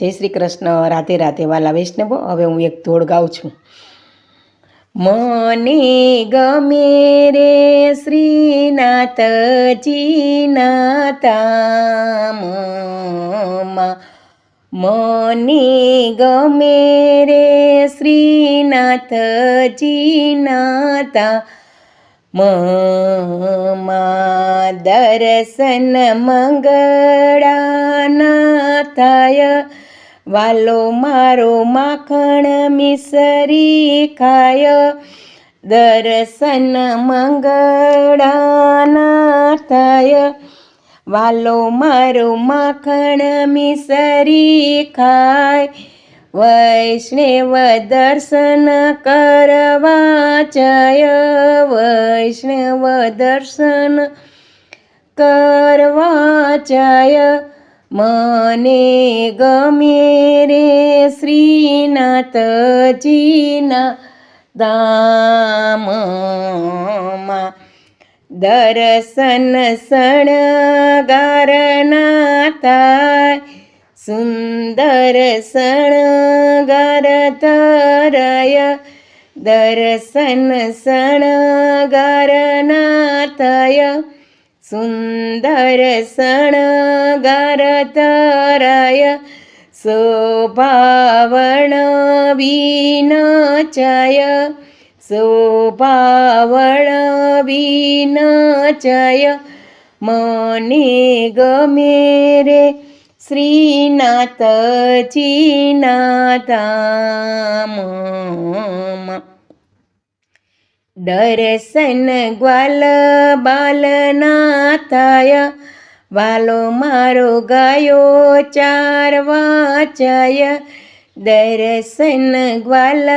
જય શ્રી કૃષ્ણ, રાધે રાધે, વાલા વૈષ્ણવો. હવે હું એક ધોળ ગાઉં છું. મને ગમે રે શ્રીનાથજીના તામમાં મને ગમે રે શ્રીનાથજીના તા મા દર્શન મંગળાના થાય વાલો મારો માખણ મિસરી ખાય. દર્શન મંગળાના થાય. વાલો મારો માખણ મિસરી ખાય. વૈષ્ણવ દર્શન કરવા જય. વૈષ્ણવ દર્શન કરવા જય. મને ગમે રે શ્રીનાથજીના દામમાં દર્શન શણગારના થાય સુંદર શણગાર તરય દર્શન શણગારના થય સુંદર શણગાર તરય શોભાવણ વિનચય શોભાવણ વિનચય. મને ગમે રે શ્રીનાથજીના ધામમાં દર્શન ગ્વાલ બાલના થાય વાલો મારો ગાયો ચાર વાચય. દર્શન ગ્વાલ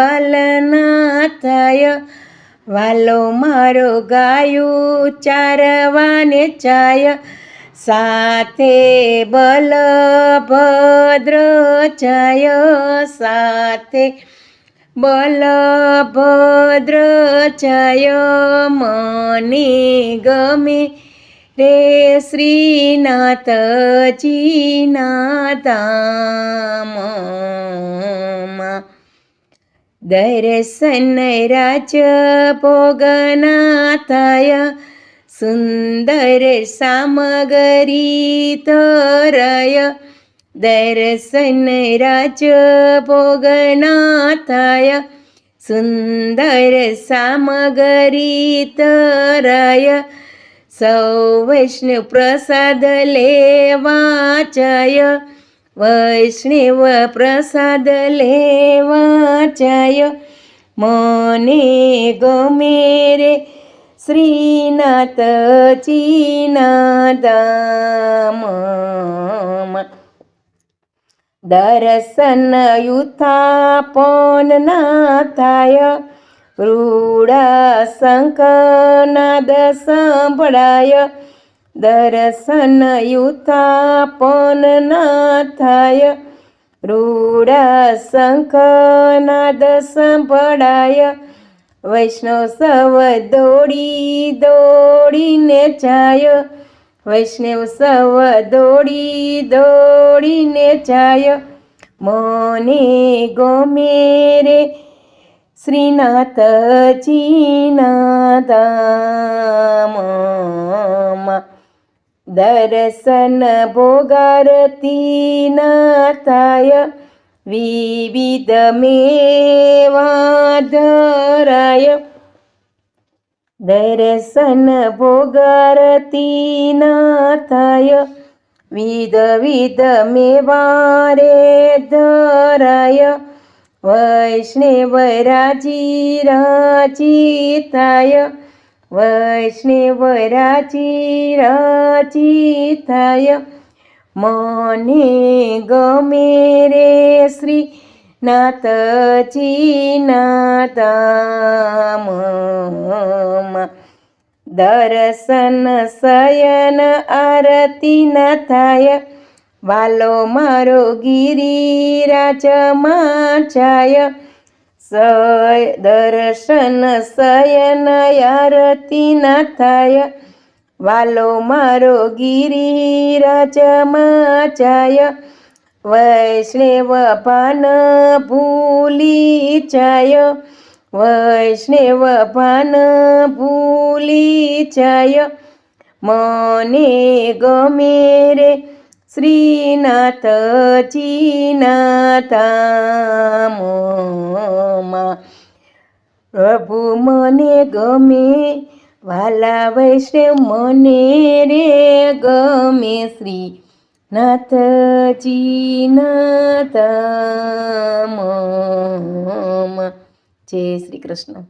બાલના થાય વાલો મારો ગાયું ચારવાને ચાય સાથે બલભદ્ર જય. સાથે બલભદ્ર જય મને ગમે રે શ્રીનાથજીના ધામમાં. દર્શન રાજ ભોગના સુંદર સામગરી તરય દર્શન રાજ ભોગના થાય સુંદર સામગરી તરાય સૌ વૈષ્ણવ પ્રસાદ લેવા જય વૈષ્ણવ પ્રસાદ લેવા જય મને ગમે રે શ્રીનાથજીના દામમાં દર્શન યુથાપન ના થાય રૂડા શંખનાદ સંભળાય દર્શન યુથાપન ના થાય રૂડા શંખનાદ સંભળાય વૈષ્ણવ સવ દોડી દોડીને જાય. વૈષ્ણવ સવ દોડી દોડીને જાય. મને ગમે રે શ્રીનાથજીના ધામમાં. દર્શન ભોગારતી ના થાય. વિવિધ મેવા ધરાય દર્શન ભોગારતી ના વિધ વિધ મેવારે ધરાય વૈષ્ણવ રાજી રાજી થાય વૈષ્ણવ રાજી રાજી મને ગમે રે શ્રી નાથજીના ધામમાં દર્શન શયન આરતી ન થાય વાલો મારો ગિરિરાજમાં જાય દર્શન શયન આરતી ન થાય વાલો મારો ગિરિરાજમાં જાય વૈષ્ણવ પાન ભૂલી જાય. વૈષ્ણવ પાન ભૂલી જાય. મને ગમે રે શ્રીનાથજીના ધામમાં. પ્રભુ મને ગમે, વાલા વૈષ્ણવ મને રે ગમે શ્રી નાથજીના નાથ જય શ્રી કૃષ્ણ